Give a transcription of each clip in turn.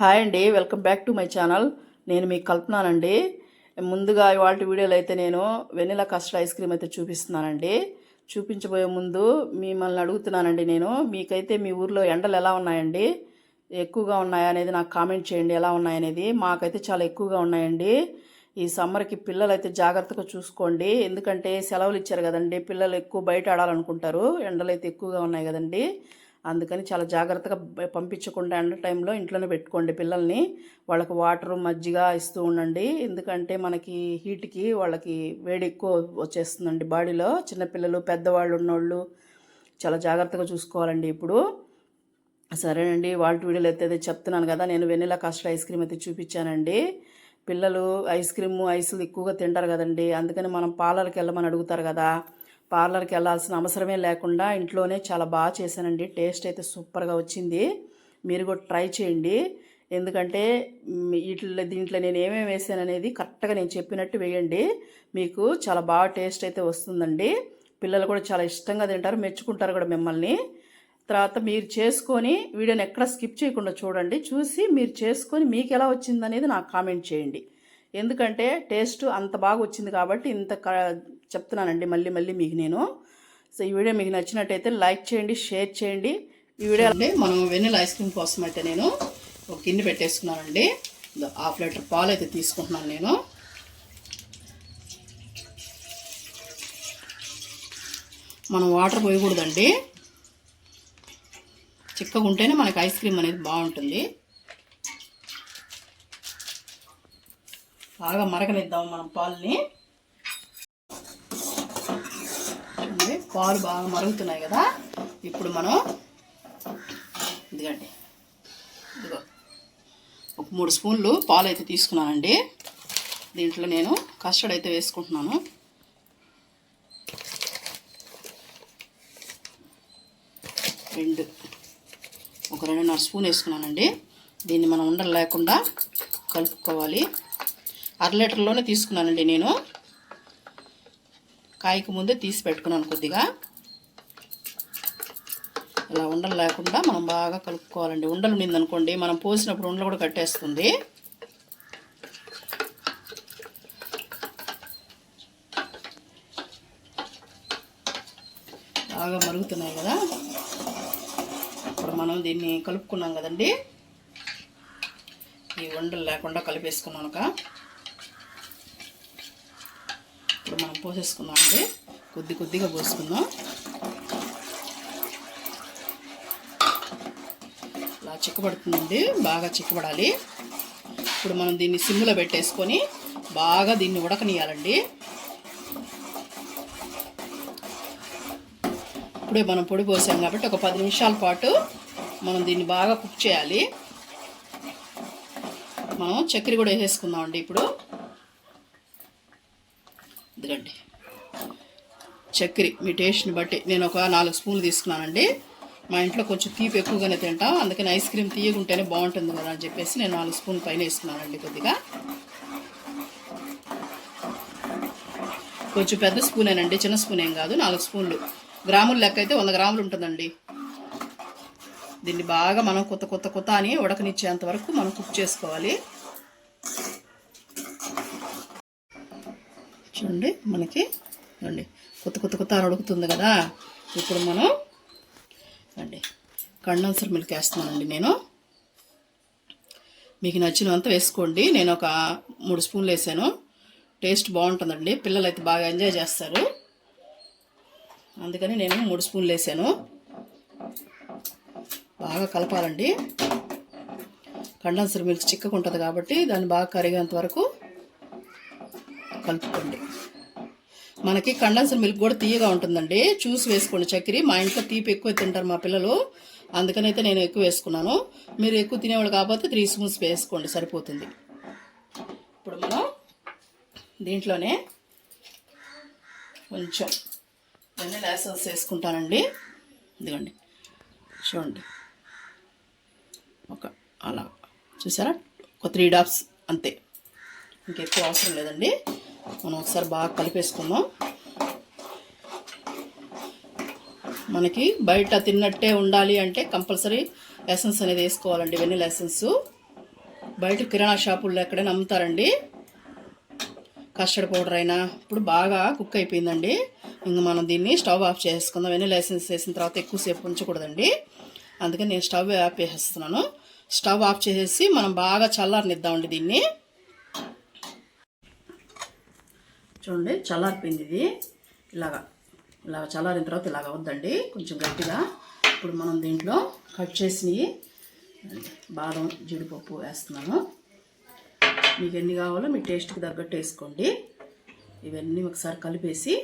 Hi అండి welcome back to my channel. నేను మీకు కల్పనానండి. ముందుగా ఇవాళ వీడియోలో అయితే నేను వెనిలా కస్టర్డ్ ఐస్ క్రీమ్ అయితే చూపిస్తున్నానండి. చూపించబోయే ముందు మిమ్మల్ని అడుగుతున్నానండి నేను. మీకైతే మీ ఊర్లో ఎండలు ఎలా ఉన్నాయండి? ఎక్కువగా ఉన్నాయా అనేది నాకు కామెంట్ చేయండి ఎలా ఉన్నాయనేది మాకైతే చాలా ఎక్కువగా ఉన్నాయండి. ఈ సమ్మర్కి పిల్లలు అయితే జాగ్రత్తగా చూసుకోండి. ఎందుకంటే సెలవులు ఇచ్చారు కదండి పిల్లలు ఎక్కువ బయట ఆడాలనుకుంటారు. ఎండలు అయితే ఎక్కువగా ఉన్నాయి కదండి. అందుకని చాలా జాగ్రత్తగా పంపించకుండా ఎండ టైంలో ఇంట్లోనే పెట్టుకోండి పిల్లల్ని. వాళ్ళకి వాటర్ మజ్జిగ ఇస్తూ ఉండండి. ఎందుకంటే మనకి హీట్కి వాళ్ళకి వేడి ఎక్కువ వచ్చేస్తుందండి బాడీలో. చిన్నపిల్లలు పెద్దవాళ్ళు ఉన్నోళ్ళు చాలా జాగ్రత్తగా చూసుకోవాలండి ఇప్పుడు. సరేనండి వాళ్ళ వీడియోలు అయితే అదే చెప్తున్నాను కదా నేను వెనిలా కస్టర్డ్ ఐస్ క్రీమ్ అయితే చూపించానండి. పిల్లలు ఐస్ క్రీమ్ ఐసులు ఎక్కువగా తింటారు కదండి. అందుకని మనం పార్లర్కి వెళ్ళమని అడుగుతారు కదా. పార్లర్కి వెళ్ళాల్సిన అవసరమే లేకుండా ఇంట్లోనే చాలా బాగా చేశానండి. టేస్ట్ అయితే సూపర్గా వచ్చింది. మీరు కూడా ట్రై చేయండి. ఎందుకంటే వీటిలో దీంట్లో నేను ఏమేమి వేసాను అనేది కరెక్ట్గా నేను చెప్పినట్టు వేయండి. మీకు చాలా బాగా టేస్ట్ అయితే వస్తుందండి. పిల్లలు కూడా చాలా ఇష్టంగా తింటారు మెచ్చుకుంటారు కూడా మిమ్మల్ని. తర్వాత మీరు చేసుకొని వీడియోని ఎక్కడ స్కిప్ చేయకుండా చూడండి. చూసి మీరు చేసుకొని మీకు ఎలా వచ్చిందనేది నాకు కామెంట్ చేయండి. ఎందుకంటే టేస్ట్ అంత బాగా వచ్చింది కాబట్టి ఇంత క- చెప్తున్నానండి మళ్ళీ మళ్ళీ మీకు నేను. సో ఈ వీడియో మీకు నచ్చినట్టయితే లైక్ చేయండి షేర్ చేయండి. ఈ వీడియో అంటే మనం వెనిలా ఐస్ క్రీమ్ కోసం అయితే నేను ఒక గిన్నె పెట్టేసుకున్నానండి హాఫ్ లీటర్ పాలు అయితే తీసుకుంటున్నాను నేను. మనం వాటర్ పోయకూడదండి. చిక్కగా ఉంటేనే మనకి ఐస్ క్రీమ్ అనేది బాగుంటుంది. బాగా మరగనిద్దాం మనం పాలని చూడండి పాలు బాగా మరుగుతున్నాయి కదా. ఇప్పుడు మనం ఇదిగండి. ఇదిగో. ఒక మూడు స్పూన్లు పాలు అయితే తీసుకున్నానండి. దీంట్లో నేను కస్టర్డ్ అయితే వేసుకుంటున్నాను. రెండు. ఒక రెండున్నర స్పూన్ వేసుకున్నానండి. దీన్ని మనం ఉండలు లేకుండా కలుపుకోవాలి. అర లీటర్లోనే తీసుకున్నానండి నేను. కాయకు ముందే తీసి పెట్టుకున్నాను కొద్దిగా. ఇలా ఉండలు లేకుండా మనం బాగా కలుపుకోవాలండి. ఉండలు ఉండిందనుకోండి మనం పోసినప్పుడు ఉండలు కూడా కట్టేస్తుంది. బాగా మరుగుతున్నాయి కదా. ఇప్పుడు మనం దీన్ని కలుపుకున్నాం కదండి. ఈ ఉండలు లేకుండా కలిపేసుకున్నాక ఇప్పుడు మనం పోసేసుకుందాం అండి. కొద్ది కొద్దిగా పోసుకుందాం. ఇలా చిక్కబడుతుందండి. బాగా చిక్కబడాలి. ఇప్పుడు మనం దీన్ని సిమ్లో పెట్టేసుకొని బాగా దీన్ని ఉడకనియాలండి. ఇప్పుడే మనం పొడి పోసాం కాబట్టి ఒక పది నిమిషాల పాటు మనం దీన్ని బాగా కుక్ చేయాలి. మనం చక్కెర కూడా వేసేసుకుందామండి ఇప్పుడు. ఇదిగండి చక్కెర మీ టేస్ట్ని బట్టి నేను ఒక నాలుగు స్పూన్లు తీసుకున్నానండి. మా ఇంట్లో కొంచెం తీపి ఎక్కువగానే తింటాం అందుకని ఐస్ క్రీమ్ తీయగుంటేనే బాగుంటుంది కదా అని చెప్పేసి నేను నాలుగు స్పూన్ పైన వేసుకున్నానండి కొద్దిగా. కొంచెం పెద్ద స్పూనేనండి చిన్న స్పూన్ ఏం కాదు నాలుగు స్పూన్లు. గ్రాముల లెక్క అయితే వంద గ్రాములు ఉంటుందండి. దీన్ని బాగా మనం కొత్త కొత్త కొత్త అని ఉడకనిచ్చేంత వరకు మనం కుక్ చేసుకోవాలి. చూడండి మనకి చూడండి కొత్త కొత్త కొత్త అడుగుతుంది కదా. ఇప్పుడు మనం అండి కండెన్సర్ మిల్క్ వేస్తున్నానండి నేను. మీకు నచ్చినంత వేసుకోండి. నేను ఒక మూడు స్పూన్లు వేసాను. టేస్ట్ బాగుంటుందండి. పిల్లలు అయితే బాగా ఎంజాయ్ చేస్తారు. అందుకని నేను మూడు స్పూన్లు వేసాను. బాగా కలపాలండి. కండెన్సర్ మిల్క్ చిక్కగా ఉంటుంది కాబట్టి దాన్ని బాగా కరిగేంత వరకు కలుపుకోండి. మనకి కండెన్సర్ మిల్క్ కూడా తీయగా ఉంటుందండి. చూసి వేసుకోండి చక్కెర. మా ఇంట్లో తీపి ఎక్కువ తింటారు మా పిల్లలు. అందుకనైతే నేను ఎక్కువ వేసుకున్నాను. మీరు ఎక్కువ తినేవాళ్ళు కాకపోతే త్రీ స్పూన్స్ వేసుకోండి సరిపోతుంది. ఇప్పుడు మనం దీంట్లోనే కొంచెం వెన్నెల ఎసెన్స్ వేసుకుంటానండి. ఇదిగోండి. చూడండి. ఒక అలా. చూసారా? ఒక త్రీ డాప్స్ అంతే. ఇంకెక్కువ అవసరం లేదండి. మనం ఒకసారి బాగా కలిపేసుకుందాం. మనకి బయట తిన్నట్టే ఉండాలి అంటే కంపల్సరీ ఎసెన్స్ అనేది వేసుకోవాలండి వెన్నెల ఎసెన్స్. బయట కిరాణా షాపుల్లో ఎక్కడైనా అమ్ముతారండి. కస్టర్డ్ పౌడర్ అయినా ఇప్పుడు బాగా కుక్ అయిపోయిందండి. ఇంక మనం దీన్ని స్టవ్ ఆఫ్ చేసుకుందాం. వెనీలా ఎసెన్స్ వేసిన తర్వాత ఎక్కువసేపు ఉంచకూడదండి. అందుకని నేను స్టవ్ ఆఫ్ చేసేస్తున్నాను. స్టవ్ ఆఫ్ చేసేసి మనం బాగా చల్లారనిద్దామండి దీన్ని. చూడండి చల్లారిపోయింది ఇది. ఇలాగా ఇలాగ చల్లారిన తర్వాత ఇలాగ వద్దండి కొంచెం గట్టిగా. ఇప్పుడు మనం దీంట్లో కట్ చేసి బాదం జీడిపప్పు వేస్తున్నాము మీకు ఎన్ని కావాలో మీ టేస్ట్కి తగ్గట్టు వేసుకోండి. ఇవన్నీ ఒకసారి కలిపేసి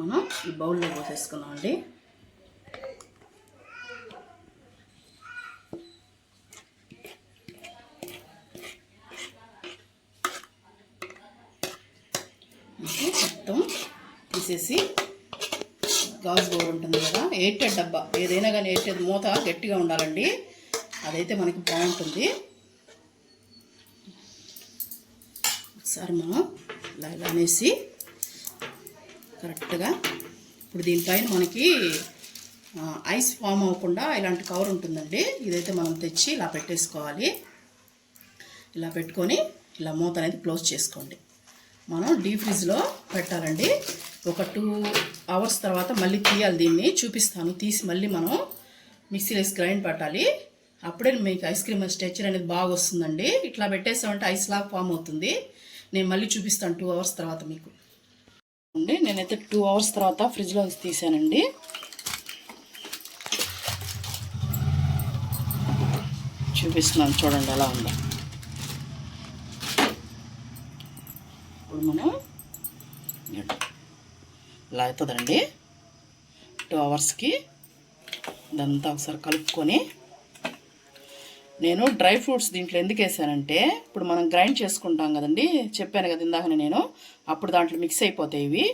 మనం ఈ బౌల్లో పోసేసుకున్నాం అండి తీసేసి గాజు బౌల్ ఉంటుంది కదా ఎయిటెడ్ డబ్బా. ఏదైనా కానీ ఎయిటెడ్ మూత గట్టిగా ఉండాలండి. అదైతే మనకి బాగుంటుంది. ఒకసారి మనం ఇలా అనేసి కరెక్ట్గా ఇప్పుడు దీనిపైన మనకి ఐస్ ఫామ్ అవ్వకుండా ఇలాంటి కవర్ ఉంటుందండి. ఇదైతే మనం తెచ్చి ఇలా పెట్టేసుకోవాలి. ఇలా పెట్టుకొని ఇలా మూత అనేది క్లోజ్ చేసుకోండి. మనం డీ ఫ్రిడ్జ్లో పెట్టాలండి. ఒక టూ అవర్స్ తర్వాత మళ్ళీ తీయాలి దీన్ని. చూపిస్తాను. తీసి మళ్ళీ మనం మిక్సీలో వేసి గ్రైండ్ పట్టాలి. అప్పుడే మీకు ఐస్ క్రీమ్ స్ట్రెచర్ అనేది బాగా వస్తుందండి. ఇట్లా పెట్టేసామంటే ఐస్ లాగా ఫామ్ అవుతుంది. నేను మళ్ళీ చూపిస్తాను టూ అవర్స్ తర్వాత మీకు. అండి నేనైతే టూ అవర్స్ తర్వాత ఫ్రిడ్జ్లో వేసి తీసానండి. చూపిస్తున్నాను. చూడండి ఎలా ఉందో. ఇప్పుడు మనం ఇలా అవుతుందండి టూ అవర్స్కి ఇదంతా ఒకసారి కలుపుకొని నేను డ్రై ఫ్రూట్స్ దీంట్లో ఎందుకు వేసానంటే ఇప్పుడు మనం గ్రైండ్ చేసుకుంటాం కదండి చెప్పాను కదా ఇందాకనే నేను అప్పుడు దాంట్లో మిక్స్ అయిపోతాయి ఇవి.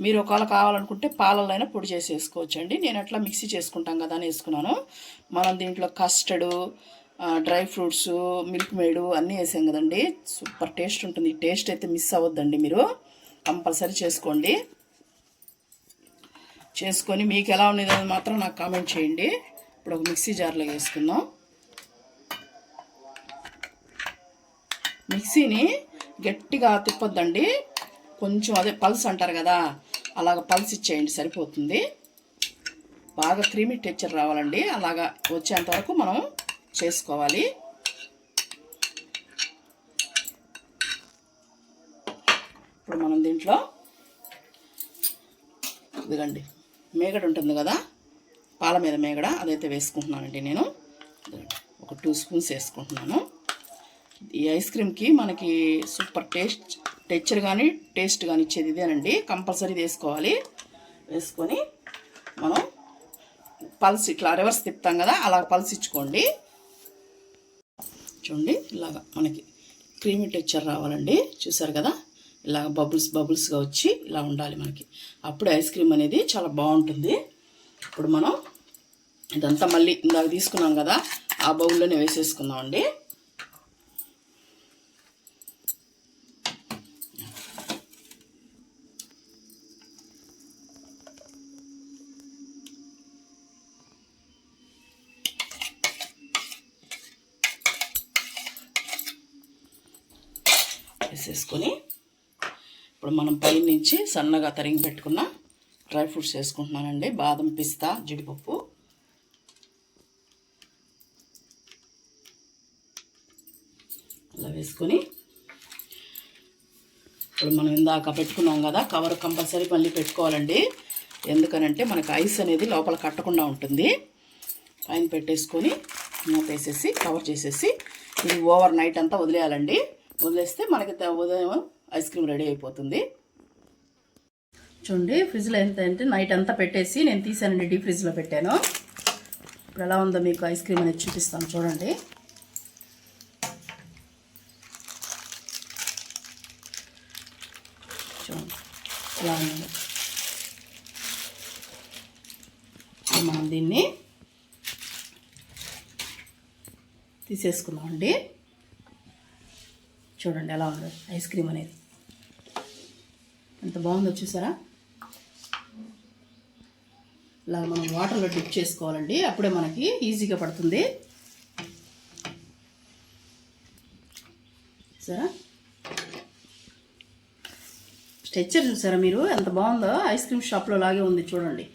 మీరు ఒకవేళ కావాలనుకుంటే పాలల్లో పొడి చేసి వేసుకోవచ్చండి. నేను అట్లా మిక్సీ చేసుకుంటాం కదా అని వేసుకున్నాను. మనం దీంట్లో కస్టర్డు డ్రై ఫ్రూట్స్ మిల్క్ మేడు అన్నీ వేసాం కదండి. సూపర్ టేస్ట్ ఉంటుంది. టేస్ట్ అయితే మిస్ అవ్వద్దండి మీరు. కంపల్సరీ చేసుకోండి. చేసుకొని మీకు ఎలా ఉండేది మాత్రం నాకు కామెంట్ చేయండి. ఇప్పుడు ఒక మిక్సీ జార్లో వేసుకుందాం. మిక్సీని గట్టిగా తిప్పొద్దండి. కొంచెం అదే పల్స్ అంటారు కదా అలాగ పల్స్ ఇచ్చేయండి సరిపోతుంది. బాగా క్రీమీ టెక్చర్ రావాలండి. అలాగా వచ్చేంత వరకు మనం చేసుకోవాలి. ఇప్పుడు మనం దీంట్లో ఇదిగండి మేగడ ఉంటుంది కదా పాల మీద మేగడ అదైతే వేసుకుంటున్నానండి నేను. ఒక టూ స్పూన్స్ వేసుకుంటున్నాను. ఈ ఐస్ క్రీమ్కి మనకి సూపర్ టేస్ట్ టెక్చర్ కానీ టేస్ట్ కానీ ఇచ్చేది ఇదేనండి. కంపల్సరీ వేసుకోవాలి. వేసుకొని మనం పల్స్ ఇట్లా రివర్స్ తిప్పుతాం కదా అలా పల్స్ ఇచ్చుకోండి. చూడండి. ఇలాగా మనకి క్రీమీ టెక్చర్ రావాలండి. చూసారు కదా? ఇలాగ బబుల్స్ బబుల్స్గా వచ్చి ఇలా ఉండాలి మనకి. అప్పుడు ఐస్ క్రీమ్ అనేది చాలా బాగుంటుంది. ఇప్పుడు మనం ఇదంతా మళ్ళీ ఇందాక తీసుకున్నాం కదా ఆ బౌల్లోనే వేసేసుకుందామండి. వేసేసుకొని ఇప్పుడు మనం పైనుంచి సన్నగా తరిగి పెట్టుకున్న డ్రై ఫ్రూట్స్ వేసుకుంటున్నానండి. బాదం పిస్తా జీడిపప్పు. అలా వేసుకొని ఇప్పుడు మనం ఇందాక పెట్టుకున్నాం కదా కవర్ కంపల్సరీ మళ్ళీ పెట్టుకోవాలండి. ఎందుకనంటే మనకు ఐస్ అనేది లోపల కట్టకుండా ఉంటుంది. పైన పెట్టేసుకొని మూత వేసేసి కవర్ చేసేసి ఇది ఓవర్ నైట్ అంతా వదిలేయాలండి. వదిలేస్తే మనకి ఉదయం ఐస్ క్రీమ్ రెడీ అయిపోతుంది. చూడండి ఫ్రిడ్జ్లో ఎంత అంటే నైట్ అంతా పెట్టేసి నేను తీసానండి డీ ఫ్రిడ్జ్లో పెట్టాను. ఇప్పుడు ఎలా ఉందో మీకు ఐస్ క్రీమ్ అనేది చూపిస్తాను చూడండి. చూడండి ఎలా ఉంది. మనం దీన్ని తీసేసుకున్నామండి చూడండి ఎలా ఉందో ఐస్ క్రీమ్ అనేది. ఎంత బాగుందో చూసారా? ఇలా మనం వాటర్లో డిప్ చేసుకోవాలండి. అప్పుడే మనకి ఈజీగా పడుతుంది. సరే స్ట్రెచ్చర్ చూసారా మీరు? ఎంత బాగుందో? ఐస్ క్రీమ్ షాప్లో లాగే ఉంది చూడండి.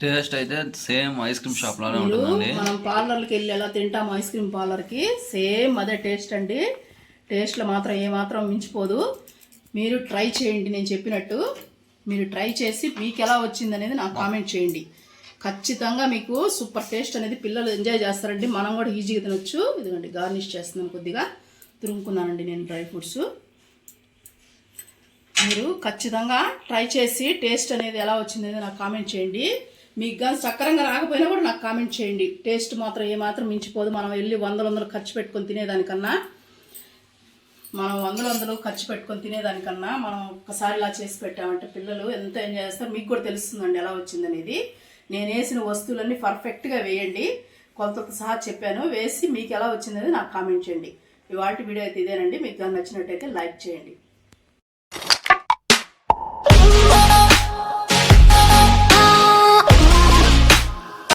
టేస్ట్ అయితే సేమ్ ఐస్ క్రీమ్ షాప్ లానే ఉంటుందండి. మనం పార్లర్కి వెళ్ళి ఎలా తింటాం ఐస్ క్రీమ్ పార్లర్కి సేమ్ అదే టేస్ట్ అండి. టేస్ట్లో మాత్రం ఏమాత్రం మించిపోదు. మీరు ట్రై చేయండి నేను చెప్పినట్టు. మీరు ట్రై చేసి మీకు ఎలా వచ్చింది అనేది నాకు కామెంట్ చేయండి. ఖచ్చితంగా మీకు సూపర్ టేస్ట్ అనేది పిల్లలు ఎంజాయ్ చేస్తారండి. మనం కూడా ఈజీగా తినొచ్చు. ఇదిగోండి గార్నిష్ చేస్తున్నాను కొద్దిగా. తురుముకున్నానండి నేను డ్రై ఫ్రూట్స్. మీరు ఖచ్చితంగా ట్రై చేసి టేస్ట్ అనేది ఎలా వచ్చింది అనేది నాకు కామెంట్ చేయండి. మీకు కానీ సక్రంగా రాకపోయినా కూడా నాకు కామెంట్ చేయండి. టేస్ట్ మాత్రం ఏమాత్రం మించిపోదు. మనం వెళ్ళి వందల వందలు ఖర్చు పెట్టుకొని తినేదానికన్నా. మనం వందలు వందలు ఖర్చు పెట్టుకొని తినేదానికన్నా మనం ఒక్కసారి ఇలా చేసి పెట్టామంటే పిల్లలు ఎంత ఎంజాయ్ చేస్తారు మీకు కూడా తెలుస్తుందండి ఎలా వచ్చిందనేది నేను వేసిన వస్తువులన్నీ పర్ఫెక్ట్గా వేయండి. కొలతతో సహా చెప్పాను. వేసి మీకు ఎలా వచ్చిందనేది నాకు కామెంట్ చేయండి. ఇవాళ వీడియో అయితే ఇదేనండి. మీకు కానీ నచ్చినట్టయితే లైక్ చేయండి.